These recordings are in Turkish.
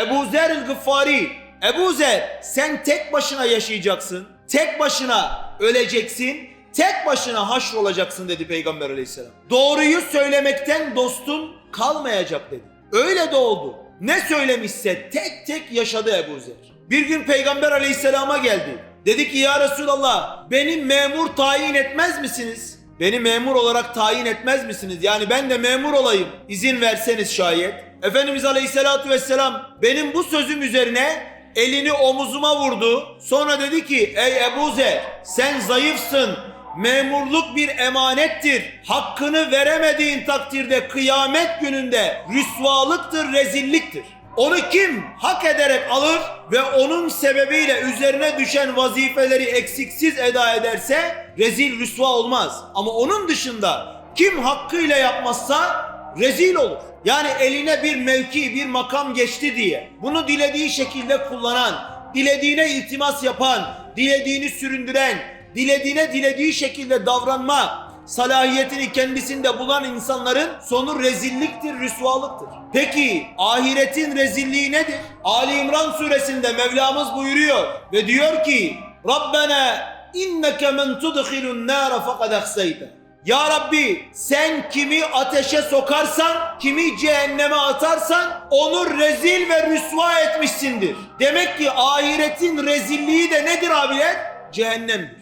Ebu Zer el-Gıffari. Ebu Zer sen tek başına yaşayacaksın. Tek başına öleceksin. Tek başına haşrolacaksın dedi Peygamber aleyhisselam. Doğruyu söylemekten dostun kalmayacak dedi. Öyle de oldu. Ne söylemişse tek tek yaşadı Ebu Zer. Bir gün Peygamber aleyhisselama geldi. Dedi ki ya Resulallah beni memur tayin etmez misiniz? Beni memur olarak tayin etmez misiniz? Yani ben de memur olayım. İzin verseniz şayet. Efendimiz Aleyhisselatü Vesselam benim bu sözüm üzerine elini omuzuma vurdu. Sonra dedi ki ey Ebu Zer sen zayıfsın. Memurluk bir emanettir. Hakkını veremediğin takdirde kıyamet gününde rüsvalıktır, rezilliktir. Onu kim hak ederek alır ve onun sebebiyle üzerine düşen vazifeleri eksiksiz eda ederse rezil rüsva olmaz. Ama onun dışında kim hakkıyla yapmazsa rezil olur. Yani eline bir mevki, bir makam geçti diye bunu dilediği şekilde kullanan, dilediğine iltimas yapan, dilediğini süründüren, dilediğine dilediği şekilde davranma salahiyetini kendisinde bulan insanların sonu rezilliktir, rüsvalıktır. Peki ahiretin rezilliği nedir? Ali İmran suresinde Mevlamız buyuruyor ve diyor ki Rabbena inneke men tudkhilun nara fakat ahseyte. Ya Rabbi sen kimi ateşe sokarsan, kimi cehenneme atarsan onu rezil ve rüsva etmişsindir. Demek ki ahiretin rezilliği de nedir abiler? Cehennemdir.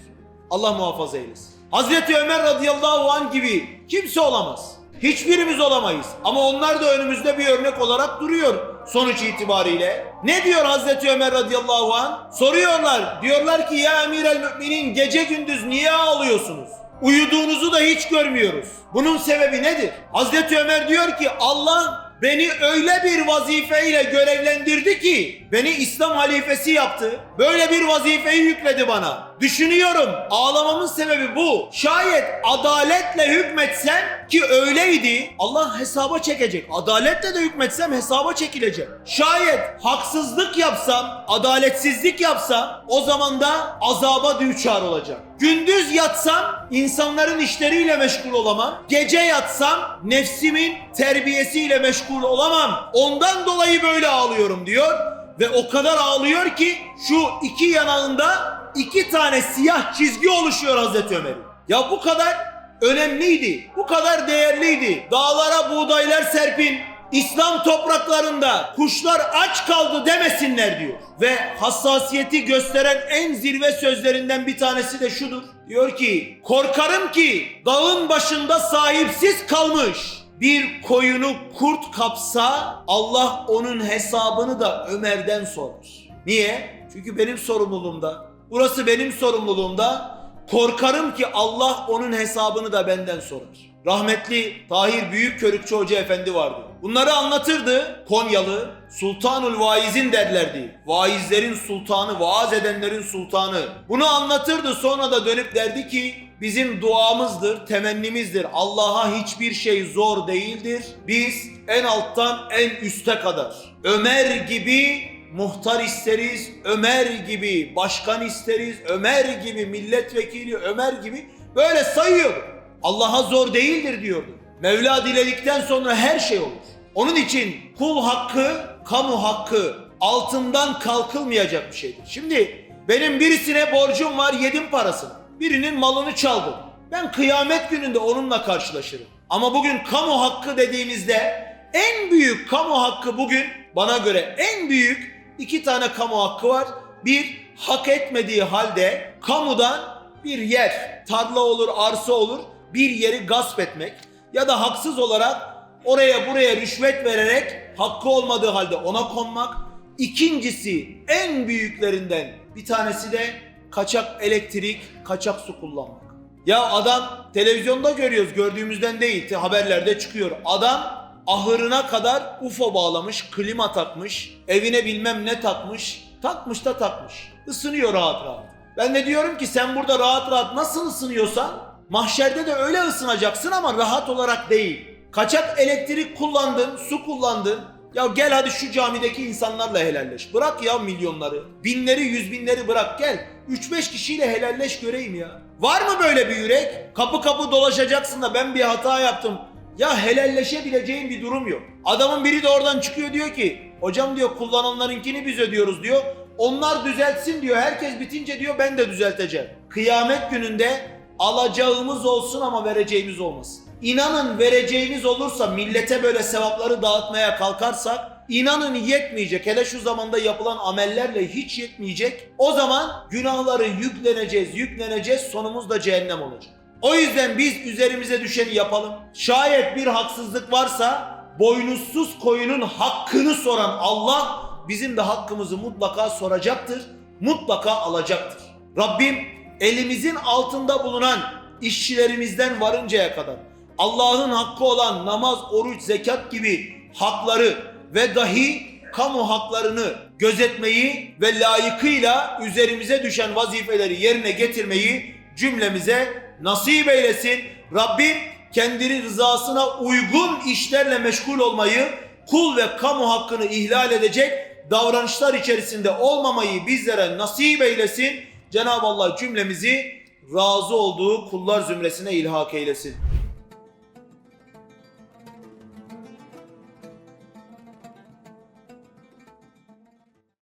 Allah muhafaza eylesin. Hazreti Ömer radıyallahu an gibi kimse olamaz. Hiçbirimiz olamayız. Ama onlar da önümüzde bir örnek olarak duruyor sonuç itibariyle. Ne diyor Hazreti Ömer radıyallahu an? Soruyorlar. Diyorlar ki ya emir el müminin gece gündüz niye ağlıyorsunuz? Uyuduğunuzu da hiç görmüyoruz. Bunun sebebi nedir? Hazreti Ömer diyor ki Allah beni öyle bir vazifeyle görevlendirdi ki beni İslam halifesi yaptı. Böyle bir vazifeyi yükledi bana. Düşünüyorum ağlamamın sebebi bu. Şayet adaletle hükmetsem ki öyleydi Allah hesaba çekecek. Adaletle de hükmetsem hesaba çekilecek. Şayet haksızlık yapsam, adaletsizlik yapsam o zaman da azaba düçar olacak. Gündüz yatsam insanların işleriyle meşgul olamam. Gece yatsam nefsimin terbiyesiyle meşgul olamam. Ondan dolayı böyle ağlıyorum diyor. Ve o kadar ağlıyor ki şu iki yanağında iki tane siyah çizgi oluşuyor Hazreti Ömer'in. Ya bu kadar önemliydi. Bu kadar değerliydi. Dağlara buğdaylar serpin. İslam topraklarında kuşlar aç kaldı demesinler diyor. Ve hassasiyeti gösteren en zirve sözlerinden bir tanesi de şudur. Diyor ki korkarım ki dağın başında sahipsiz kalmış bir koyunu kurt kapsa Allah onun hesabını da Ömer'den sorar. Niye? Çünkü benim sorumluluğumda. Burası benim sorumluluğumda. Korkarım ki Allah onun hesabını da benden sorar. Rahmetli Tahir Büyükkörükçü Hoca Efendi vardı. Bunları anlatırdı. Konyalı Sultanul Vaizin derlerdi. Vaizlerin sultanı, vaaz edenlerin sultanı. Bunu anlatırdı sonra da dönüp derdi ki bizim duamızdır, temennimizdir. Allah'a hiçbir şey zor değildir. Biz en alttan en üste kadar Ömer gibi muhtar isteriz, Ömer gibi başkan isteriz, Ömer gibi milletvekili, Ömer gibi böyle sayıyordu. Allah'a zor değildir diyordu. Mevla diledikten sonra her şey olur. Onun için kul hakkı, kamu hakkı altından kalkılmayacak bir şeydir. Şimdi benim birisine borcum var yedim parasını. Birinin malını çaldım. Ben kıyamet gününde onunla karşılaşırım. Ama bugün kamu hakkı dediğimizde en büyük kamu hakkı bugün bana göre en büyük iki tane kamu hakkı var. Bir hak etmediği halde kamudan bir yer, tarla olur, arsa olur bir yeri gasp etmek ya da haksız olarak oraya buraya rüşvet vererek hakkı olmadığı halde ona konmak. İkincisi en büyüklerinden bir tanesi de kaçak elektrik, kaçak su kullanmak. Ya adam televizyonda görüyoruz gördüğümüzden değil haberlerde çıkıyor. Adam ahırına kadar UFO bağlamış, klima takmış, evine bilmem ne takmış, takmış da takmış. Isınıyor rahat rahat. Ben de diyorum ki sen burada rahat rahat nasıl ısınıyorsan mahşerde de öyle ısınacaksın ama rahat olarak değil. Kaçak elektrik kullandın, su kullandın. Ya gel hadi şu camideki insanlarla helalleş. Bırak ya milyonları, binleri, yüz binleri bırak gel. 3-5 kişiyle helalleş göreyim ya. Var mı böyle bir yürek? Kapı kapı dolaşacaksın da ben bir hata yaptım. Ya helalleşebileceğin bir durum yok. Adamın biri de oradan çıkıyor diyor ki hocam diyor kullananlarınkini biz ödüyoruz diyor. Onlar düzeltsin diyor. Herkes bitince diyor ben de düzelteceğim. Kıyamet gününde alacağımız olsun ama vereceğimiz olmasın. İnanın vereceğimiz olursa millete böyle sevapları dağıtmaya kalkarsak inanın yetmeyecek. Hele şu zamanda yapılan amellerle hiç yetmeyecek. O zaman günahları yükleneceğiz, yükleneceğiz. Sonumuz da cehennem olacak. O yüzden biz üzerimize düşeni yapalım. Şayet bir haksızlık varsa boynuzsuz koyunun hakkını soran Allah bizim de hakkımızı mutlaka soracaktır. Mutlaka alacaktır. Rabbim elimizin altında bulunan işçilerimizden varıncaya kadar Allah'ın hakkı olan namaz, oruç, zekat gibi hakları ve dahi kamu haklarını gözetmeyi ve layıkıyla üzerimize düşen vazifeleri yerine getirmeyi cümlemize nasip eylesin. Rabbim kendi rızasına uygun işlerle meşgul olmayı, kul ve kamu hakkını ihlal edecek davranışlar içerisinde olmamayı bizlere nasip eylesin. Cenab-ı Allah cümlemizi razı olduğu kullar zümresine ilhak eylesin.